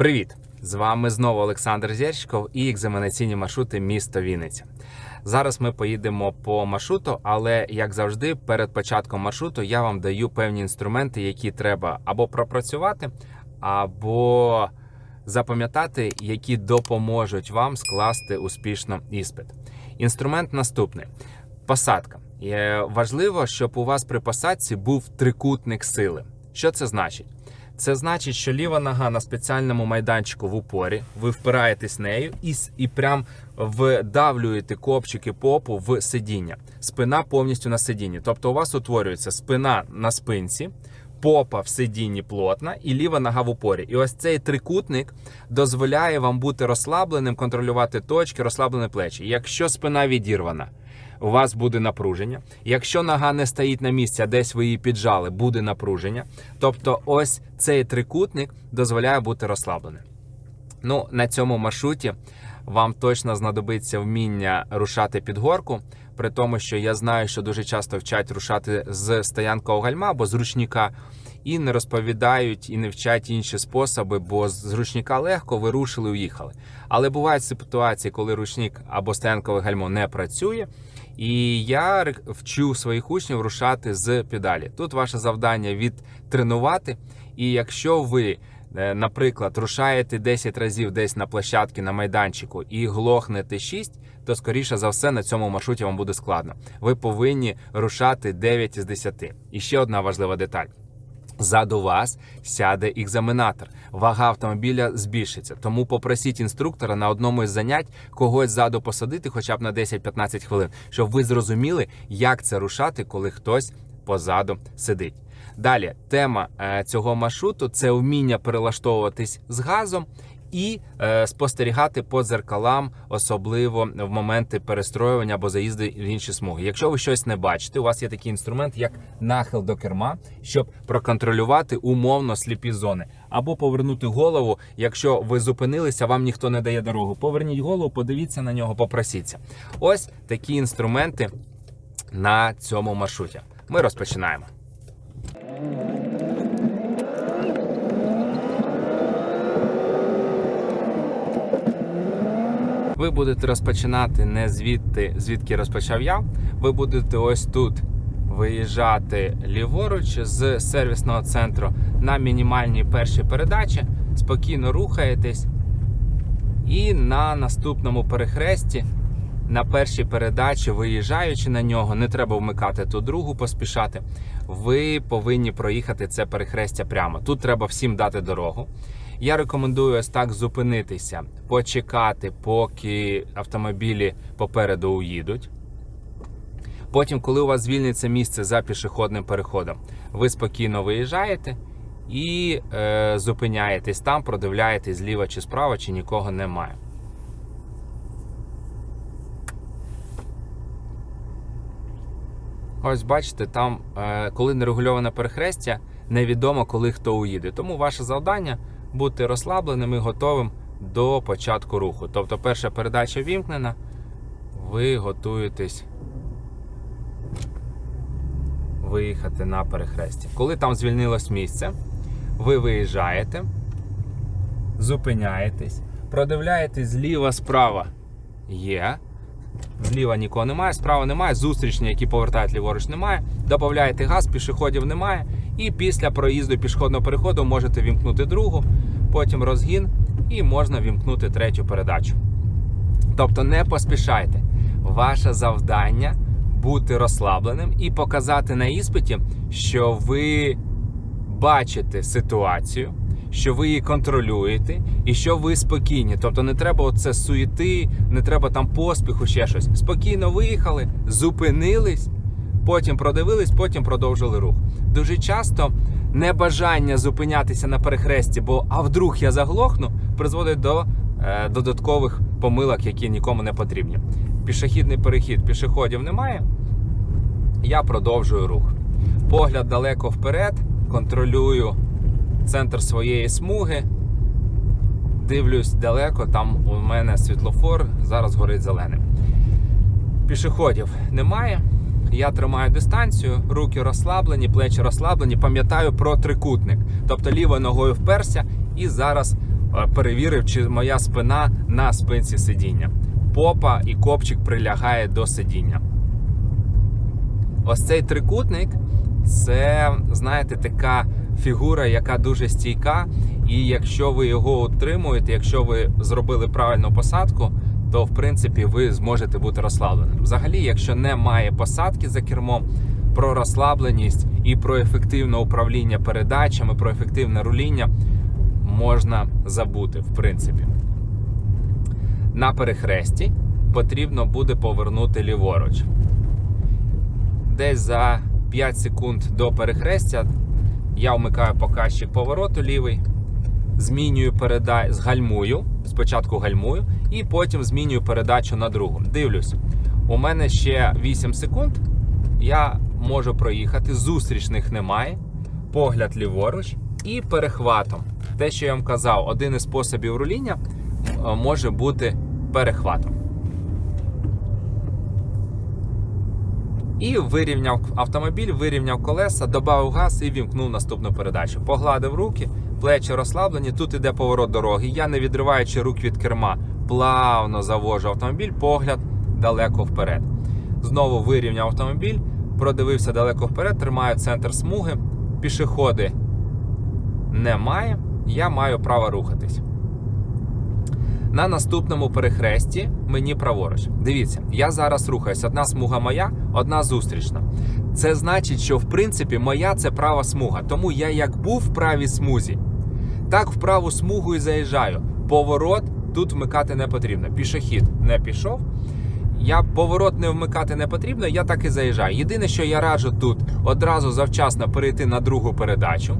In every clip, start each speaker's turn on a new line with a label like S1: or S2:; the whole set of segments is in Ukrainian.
S1: Привіт! З вами знову Олександр Зєрчков і екзаменаційні маршрути місто Вінниця. Зараз ми поїдемо по маршруту, але як завжди, перед початком маршруту я вам даю певні інструменти, які треба або пропрацювати, або запам'ятати, які допоможуть вам скласти успішно іспит. Інструмент наступний: посадка. Важливо, щоб у вас при посадці був трикутник сили. Що це значить? Це значить, що ліва нога на спеціальному майданчику в упорі, ви впираєтесь нею і, і прям вдавлюєте копчики попу в сидіння. Спина повністю на сидінні. Тобто у вас утворюється спина на спинці, попа в сидінні плотна і ліва нога в упорі. І ось цей трикутник дозволяє вам бути розслабленим, контролювати точки, розслаблені плечі. Якщо спина відірвана, у вас буде напруження. Якщо нога не стоїть на місці, а десь ви її піджали, буде напруження. Тобто, ось цей трикутник дозволяє бути розслабленим. Ну, на цьому маршруті вам точно знадобиться вміння рушати під горку, при тому, що я знаю, що дуже часто вчать рушати з стоянкового гальма або з ручника, і не розповідають і не вчать інші способи, бо з ручника легко ви рушили, уїхали. Але бувають ситуації, коли ручник або стоянкове гальмо не працює. І я вчу своїх учнів рушати з педалі. Тут ваше завдання відтренувати. І якщо ви, е, наприклад, рушаєте 10 разів десь на площадці на майданчику і глохнете 6, то скоріше за все на цьому маршруті вам буде складно. Ви повинні рушати 9 із 10. І ще одна важлива деталь. Ззаду вас сяде екзаменатор. Вага автомобіля збільшиться. Тому попросіть інструктора на одному із занять когось ззаду посадити, хоча б на 10-15 хвилин, щоб ви зрозуміли, як це рушати, коли хтось позаду сидить. Далі тема е, цього маршруту це вміння перелаштовуватись з газом і е, спостерігати по дзеркалам, особливо в моменти перестроювання або заїзду в інші смуги. Якщо ви щось не бачите, у вас є такий інструмент, як нахил до керма, щоб проконтролювати умовно сліпі зони, або повернути голову, якщо ви зупинилися, вам ніхто не дає дорогу. Поверніть голову, подивіться на нього, попросіться. Ось такі інструменти на цьому маршруті. Ми розпочинаємо. Ви будете розпочинати не звідти, звідки розпочав я. Ви будете ось тут виїжджати ліворуч з сервісного центру на мінімальній першій передачі. Спокійно рухаєтесь. І на наступному перехресті, на першій передачі, виїжджаючи на нього, не треба вмикати ту другу, поспішати. Ви повинні проїхати це перехрестя прямо. Тут треба всім дати дорогу. Я рекомендую ось так зупинитися, почекати, поки автомобілі попереду уїдуть. Потім, коли у вас звільниться місце за пішохідним переходом, ви спокійно виїжджаєте і е, зупиняєтесь там, продивляєтесь зліва чи справа, чи нікого немає. Ось бачите, там, е, коли нерегульоване перехрестя, невідомо, коли хто уїде. Тому ваше завдання бути розслабленим і готовим до початку руху. Тобто, перша передача вімкнена, ви готуєтесь виїхати на перехрестя. Коли там звільнилось місце, ви виїжджаєте, зупиняєтесь, продивляєтесь зліва, справа є. Зліва нікого немає, справа немає, зустрічні, які повертають ліворуч, немає. Додаєте газ, пішоходів немає. І після проїзду пішохідного переходу можете вімкнути другу, потім розгін і можна вімкнути третю передачу. Тобто не поспішайте. Ваше завдання бути розслабленим і показати на іспиті, що ви бачите ситуацію, що ви її контролюєте і що ви спокійні. Тобто не треба оце суєти, не треба там поспіху, ще щось. Спокійно виїхали, зупинились, потім продивились, потім продовжили рух. Дуже часто небажання зупинятися на перехресті, бо а вдруг я заглохну, призводить до е, додаткових помилок, які нікому не потрібні. Пішохідний перехід, пішоходів немає. Я продовжую рух. Погляд далеко вперед, контролюю центр своєї смуги. Дивлюсь далеко, там у мене світлофор, зараз горить зеленим. Пішоходів немає. Я тримаю дистанцію, руки розслаблені, плечі розслаблені. Пам'ятаю про трикутник. Тобто лівою ногою вперся і зараз е, перевірив, чи моя спина на спинці сидіння. Попа і копчик прилягає до сидіння. Ось цей трикутник це, знаєте, така фігура, яка дуже стійка. І якщо ви його утримуєте, якщо ви зробили правильну посадку, то в принципі ви зможете бути розслабленим. Взагалі, якщо немає посадки за кермом, про розслабленість і про ефективне управління передачами, про ефективне руління можна забути, в принципі. На перехресті потрібно буде повернути ліворуч. Десь за 5 секунд до перехрестя я вмикаю показчик повороту лівий, змінюю передачу, згальмую, спочатку гальмую, і потім змінюю передачу на другу. Дивлюсь, у мене ще 8 секунд. Я можу проїхати, зустрічних немає, погляд ліворуч і перехватом. Те, що я вам казав, один із способів руління е, може бути перехватом. І вирівняв автомобіль, вирівняв колеса, додав газ і вімкнув наступну передачу. Погладив руки, плечі розслаблені. Тут іде поворот дороги. Я, не відриваючи рук від керма, плавно завожу автомобіль, погляд далеко вперед. Знову вирівняв автомобіль, продивився далеко вперед, тримаю центр смуги. Пішоходи немає. Я маю право рухатись. На наступному перехресті мені праворуч. Дивіться, я зараз рухаюсь. Одна смуга моя, одна зустрічна. Це значить, що в принципі моя це права смуга. Тому я як був в правій смузі, так в праву смугу і заїжджаю. Поворот тут вмикати не потрібно. Пішохід не пішов. Я поворот не вмикати не потрібно, я так і заїжджаю. Єдине, що я раджу тут одразу завчасно перейти на другу передачу.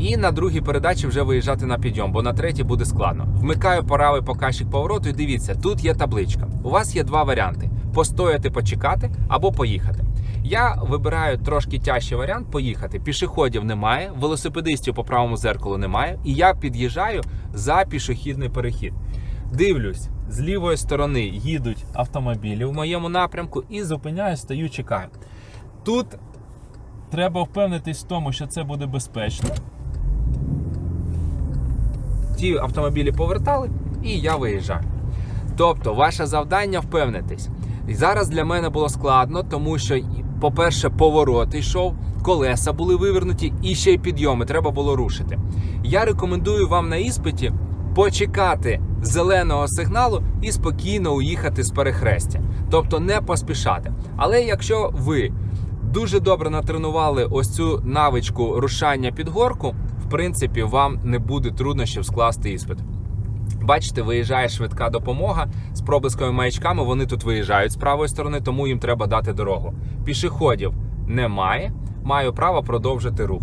S1: І на другій передачі вже виїжджати на підйом, бо на третій буде складно. Вмикаю правий показчик повороту і дивіться, тут є табличка. У вас є два варіанти: постояти, почекати або поїхати. Я вибираю трошки тяжчий варіант поїхати. Пішоходів немає, велосипедистів по правому зеркалу немає, і я під'їжджаю за пішохідний перехід. Дивлюсь, з лівої сторони їдуть автомобілі в моєму напрямку і зупиняю, стою, чекаю. Тут треба впевнитись в тому, що це буде безпечно ті автомобілі повертали, і я виїжджаю. Тобто, ваше завдання впевнитись. І зараз для мене було складно, тому що, по-перше, поворот йшов, колеса були вивернуті, і ще й підйоми треба було рушити. Я рекомендую вам на іспиті почекати зеленого сигналу і спокійно уїхати з перехрестя. Тобто не поспішати. Але якщо ви дуже добре натренували ось цю навичку рушання під горку, принципі, вам не буде труднощів скласти іспит. Бачите, виїжджає швидка допомога з проблисковими маячками. Вони тут виїжджають з правої сторони, тому їм треба дати дорогу. Пішоходів немає. Маю право продовжити рух.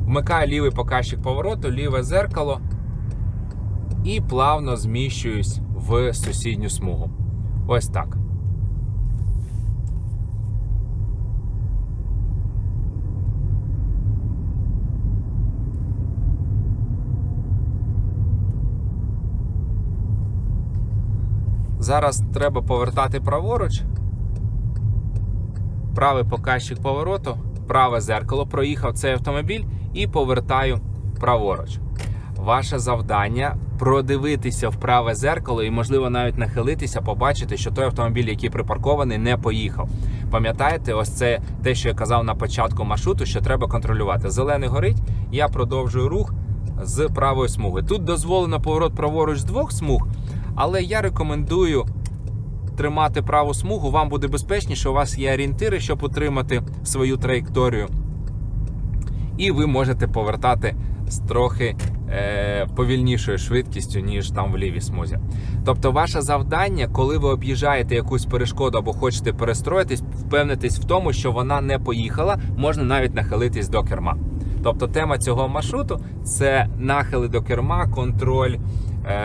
S1: Вмикаю лівий показчик повороту, ліве зеркало і плавно зміщуюсь в сусідню смугу. Ось так. Зараз треба повертати праворуч. Правий показчик повороту, праве зеркало. Проїхав цей автомобіль і повертаю праворуч. Ваше завдання продивитися в праве зеркало і, можливо, навіть нахилитися, побачити, що той автомобіль, який припаркований, не поїхав. Пам'ятаєте, ось це те, що я казав на початку маршруту, що треба контролювати. Зелений горить, я продовжую рух з правої смуги. Тут дозволено поворот праворуч з двох смуг. Але я рекомендую тримати праву смугу. Вам буде безпечніше. У вас є орієнтири, щоб утримати свою траєкторію. І ви можете повертати з трохи е, повільнішою швидкістю, ніж там в лівій смузі. Тобто, ваше завдання, коли ви об'їжджаєте якусь перешкоду або хочете перестроїтись, впевнитись в тому, що вона не поїхала, можна навіть нахилитись до керма. Тобто, тема цього маршруту це нахили до керма, контроль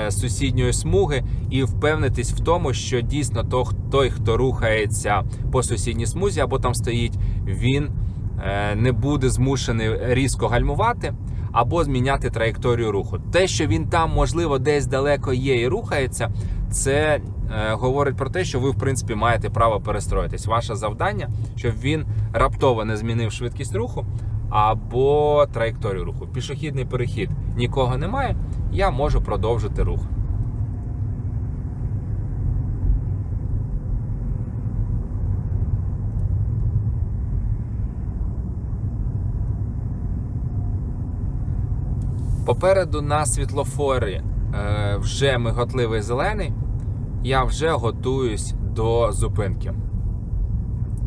S1: сусідньої смуги, і впевнитись в тому, що дійсно то, той, хто рухається по сусідній смузі або там стоїть, він е, не буде змушений різко гальмувати або зміняти траєкторію руху. Те, що він там, можливо, десь далеко є і рухається, це е, говорить про те, що ви, в принципі, маєте право перестроїтись. Ваше завдання, щоб він раптово не змінив швидкість руху або траєкторію руху. Пішохідний перехід нікого немає, я можу продовжити рух. Попереду на світлофорі е, вже миготливий зелений. Я вже готуюсь до зупинки.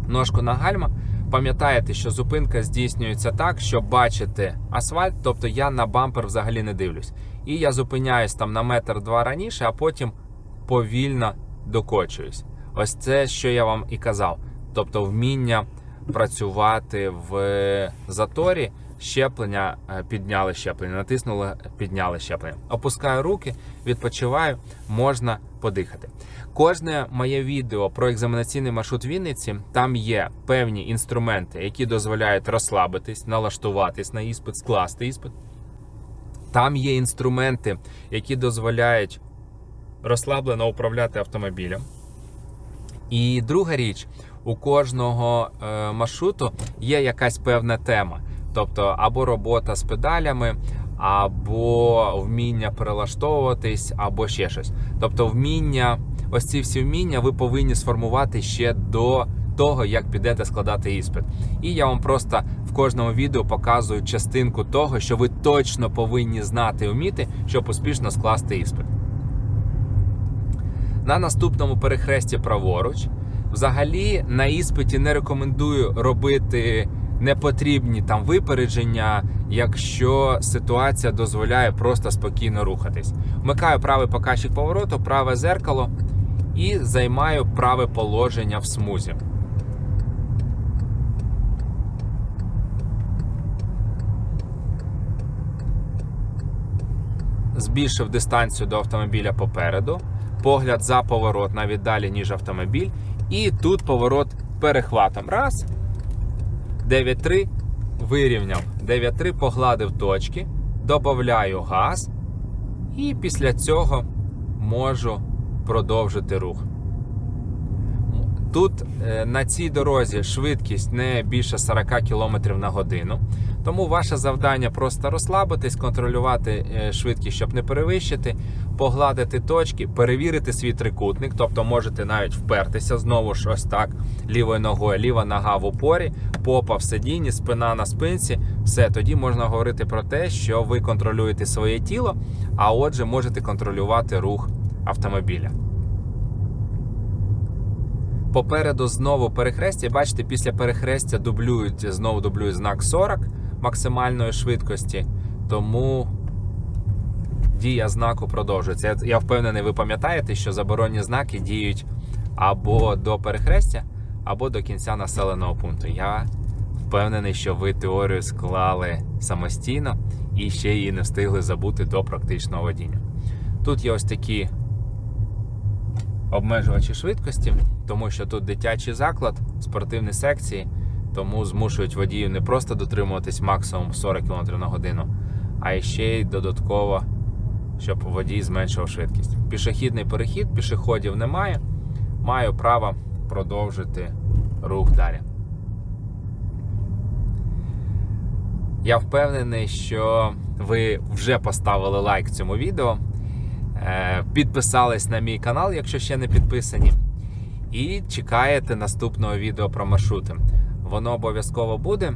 S1: Ножку на гальма. Пам'ятаєте, що зупинка здійснюється так, щоб бачити асфальт, тобто я на бампер взагалі не дивлюсь. І я зупиняюсь там на метр-два раніше, а потім повільно докочуюсь. Ось це, що я вам і казав. Тобто вміння працювати в заторі, щеплення, е, підняли щеплення, натиснули, підняли щеплення. Опускаю руки, відпочиваю, можна подихати. Кожне моє відео про екзаменаційний маршрут Вінниці, там є певні інструменти, які дозволяють розслабитись, налаштуватись на іспит, скласти іспит. Там є інструменти, які дозволяють розслаблено управляти автомобілем. І друга річ, у кожного е, маршруту є якась певна тема. Тобто або робота з педалями, або вміння перелаштовуватись, або ще щось. Тобто, вміння, ось ці всі вміння ви повинні сформувати ще до того, як підете складати іспит. І я вам просто в кожному відео показую частинку того, що ви точно повинні знати і вміти, щоб успішно скласти іспит. На наступному перехресті праворуч. Взагалі на іспиті не рекомендую робити непотрібні там випередження, якщо ситуація дозволяє просто спокійно рухатись. Вмикаю правий показчик повороту, праве зеркало і займаю праве положення в смузі. Збільшив дистанцію до автомобіля попереду, погляд за поворот навіть далі, ніж автомобіль. І тут поворот перехватом. Раз. 9-3 вирівняв. 9-3 погладив точки, додаю газ, і після цього можу продовжити рух. Тут е, на цій дорозі швидкість не більше 40 км на годину. Тому ваше завдання просто розслабитись, контролювати е, швидкість, щоб не перевищити, погладити точки, перевірити свій трикутник, тобто можете навіть впертися знову ж ось так лівою ногою, ліва нога в опорі, попа в сидінні, спина на спинці. Все, тоді можна говорити про те, що ви контролюєте своє тіло, а отже, можете контролювати рух автомобіля. Попереду знову перехрестя. Бачите, після перехрестя дублюють, знову дублюють знак 40 максимальної швидкості. Тому дія знаку продовжується. Я- впевнений, ви пам'ятаєте, що заборонні знаки діють або до перехрестя, або до кінця населеного пункту. Я впевнений, що ви теорію склали самостійно і ще її не встигли забути до практичного водіння. Тут є ось такі обмежувачі швидкості, тому що тут дитячий заклад, спортивні секції, тому змушують водіїв не просто дотримуватись максимум 40 км на годину, а ще й додатково, щоб водій зменшував швидкість. Пішохідний перехід, пішоходів немає. Маю право продовжити рух далі. Я впевнений, що ви вже поставили лайк цьому відео. Е, Підписались на мій канал, якщо ще не підписані. І чекаєте наступного відео про маршрути. Воно обов'язково буде.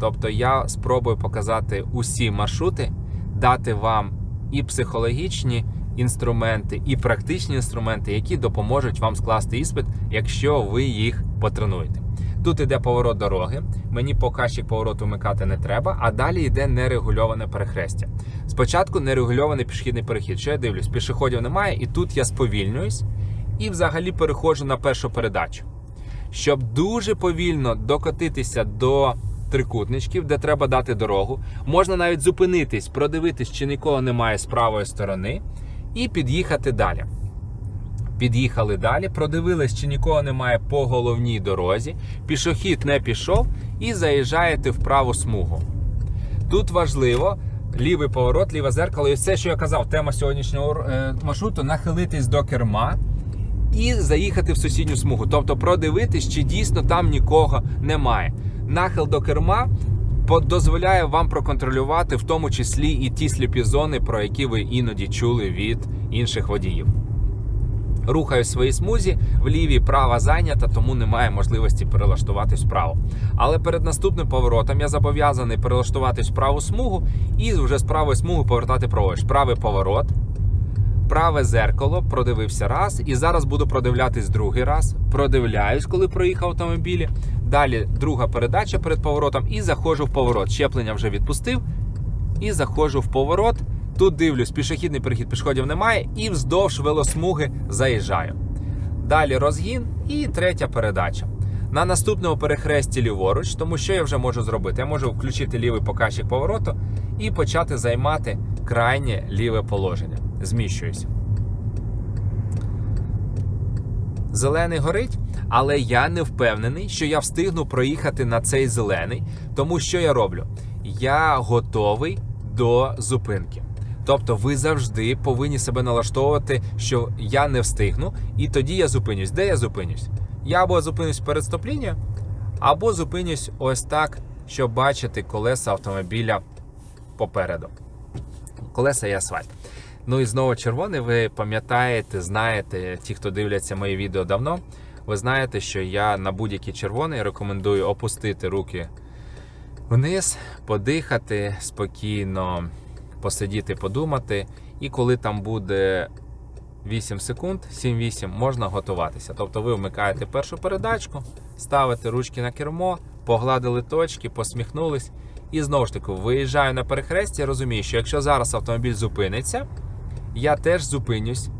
S1: Тобто я спробую показати усі маршрути, дати вам і психологічні інструменти, і практичні інструменти, які допоможуть вам скласти іспит, якщо ви їх потренуєте. Тут іде поворот дороги. Мені показчик повороту вмикати не треба, а далі йде нерегульоване перехрестя. Спочатку нерегульований пішохідний перехід. Що я дивлюсь? Пішоходів немає, і тут я сповільнююсь і взагалі переходжу на першу передачу. Щоб дуже повільно докотитися до трикутничків, де треба дати дорогу, можна навіть зупинитись, продивитись, чи нікого немає з правої сторони, і під'їхати далі. Під'їхали далі, продивились, чи нікого немає по головній дорозі. Пішохід не пішов і заїжджаєте в праву смугу. Тут важливо лівий поворот, ліве зеркало. І все, що я казав, тема сьогоднішнього е, маршруту нахилитись до керма і заїхати в сусідню смугу. Тобто продивитись, чи дійсно там нікого немає. Нахил до керма дозволяє вам проконтролювати в тому числі і ті сліпі зони, про які ви іноді чули від інших водіїв. Рухаю свої смузі, в лівій права зайнята, тому немає можливості перелаштуватись вправо. Але перед наступним поворотом я зобов'язаний перелаштуватись в праву смугу і вже з правої смуги повертати праворуч. Правий поворот, праве зеркало, продивився раз, і зараз буду продивлятись другий раз. Продивляюсь, коли проїхав автомобілі. Далі друга передача перед поворотом і заходжу в поворот. Щеплення вже відпустив і заходжу в поворот. Тут дивлюсь, пішохідний перехід пішоходів немає, і вздовж велосмуги заїжджаю. Далі розгін і третя передача. На наступному перехресті ліворуч, тому що я вже можу зробити? Я можу включити лівий показчик повороту і почати займати крайнє ліве положення. Зміщуюсь. Зелений горить, але я не впевнений, що я встигну проїхати на цей зелений, тому що я роблю? Я готовий до зупинки. Тобто ви завжди повинні себе налаштовувати, що я не встигну, і тоді я зупинюсь. Де я зупинюсь? Я або зупинюсь перед стоп-лінією, або зупинюсь ось так, щоб бачити колеса автомобіля попереду. Колеса і асфальт. Ну і знову червоний. Ви пам'ятаєте, знаєте, ті, хто дивляться мої відео давно, ви знаєте, що я на будь-який червоний рекомендую опустити руки вниз, подихати спокійно, посидіти, подумати. І коли там буде 8 секунд, 7-8, можна готуватися. Тобто ви вмикаєте першу передачку, ставите ручки на кермо, погладили точки, посміхнулись. І знову ж таки, виїжджаю на перехресті, розумію, що якщо зараз автомобіль зупиниться, я теж зупинюсь.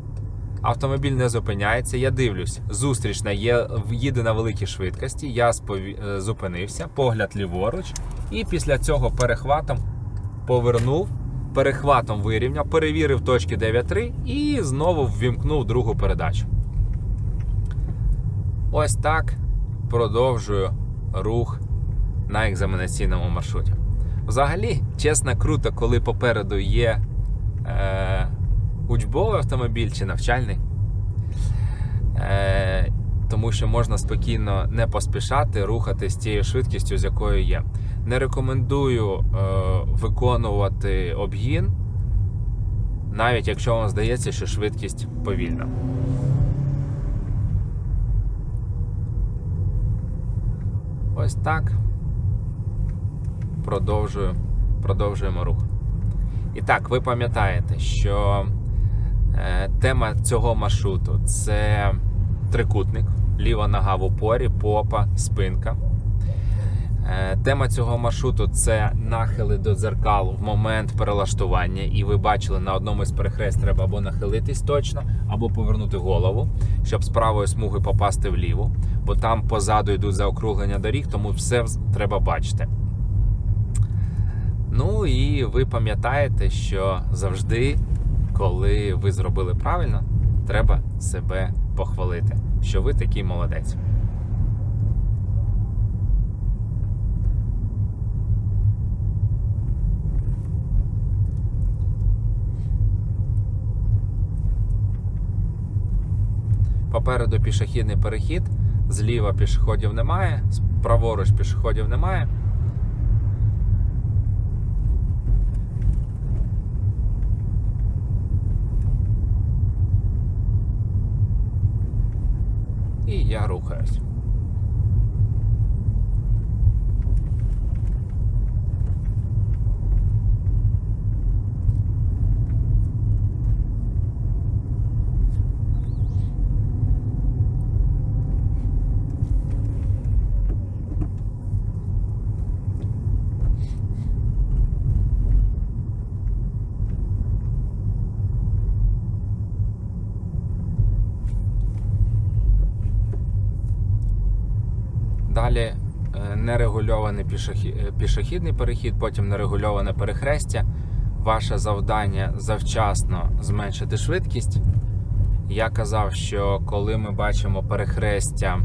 S1: Автомобіль не зупиняється, я дивлюсь, зустрічна є, їде на великій швидкості. Я спові... е, зупинився, погляд ліворуч, і після цього перехватом повернув, перехватом вирівняв, перевірив точки 9.3 і знову ввімкнув другу передачу. Ось так продовжую рух на екзаменаційному маршруті. Взагалі, чесно, круто, коли попереду є е, учбовий автомобіль чи навчальний. Е, тому що можна спокійно не поспішати, рухати з тією швидкістю, з якою є. Не рекомендую е, виконувати обгін, навіть якщо вам здається, що швидкість повільна. Ось так. Продовжую, продовжуємо рух. І так, ви пам'ятаєте, що е, тема цього маршруту це трикутник, ліва нога в упорі, попа, спинка. Е, Тема цього маршруту це нахили до дзеркал в момент перелаштування. І ви бачили, на одному із перехрест треба або нахилитись точно, або повернути голову, щоб з правої смуги попасти вліву, бо там позаду йдуть заокруглення доріг, тому все треба бачити. Ну і ви пам'ятаєте, що завжди, коли ви зробили правильно, треба себе похвалити, що ви такий молодець. Попереду пішохідний перехід, зліва пішоходів немає, праворуч пішоходів немає. І я рухаюсь. Далі е, нерегульований е, пішохідний перехід, потім нерегульоване перехрестя. Ваше завдання завчасно зменшити швидкість. Я казав, що коли ми бачимо перехрестя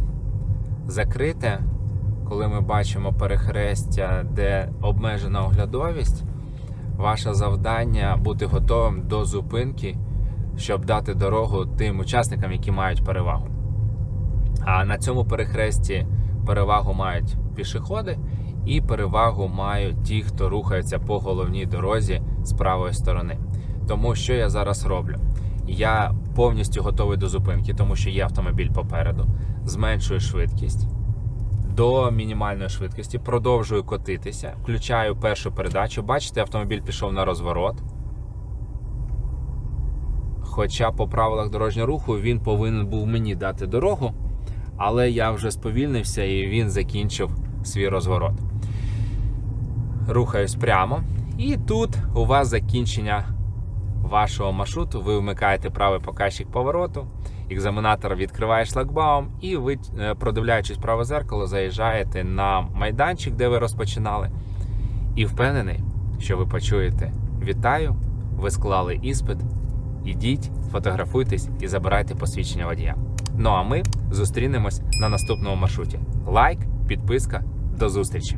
S1: закрите, коли ми бачимо перехрестя, де обмежена оглядовість, ваше завдання бути готовим до зупинки, щоб дати дорогу тим учасникам, які мають перевагу. А на цьому перехресті перевагу мають пішоходи, І перевагу мають ті, хто рухається по головній дорозі з правої сторони. Тому що я зараз роблю? Я повністю готовий до зупинки, тому що є автомобіль попереду. Зменшую швидкість до мінімальної швидкості, продовжую котитися, включаю першу передачу. Бачите, автомобіль пішов на розворот. Хоча по правилах дорожнього руху він повинен був мені дати дорогу, але я вже сповільнився і він закінчив свій розворот. Рухаюсь прямо. І тут у вас закінчення вашого маршруту. Ви вмикаєте правий показчик повороту, екзаменатор відкриває шлагбаум, і ви, е, продивляючись праве зеркало, заїжджаєте на майданчик, де ви розпочинали. І впевнений, що ви почуєте: Вітаю! Ви склали іспит. Ідіть, фотографуйтесь і забирайте посвідчення водія. Ну а ми зустрінемось на наступному маршруті. Лайк, підписка, до зустрічі!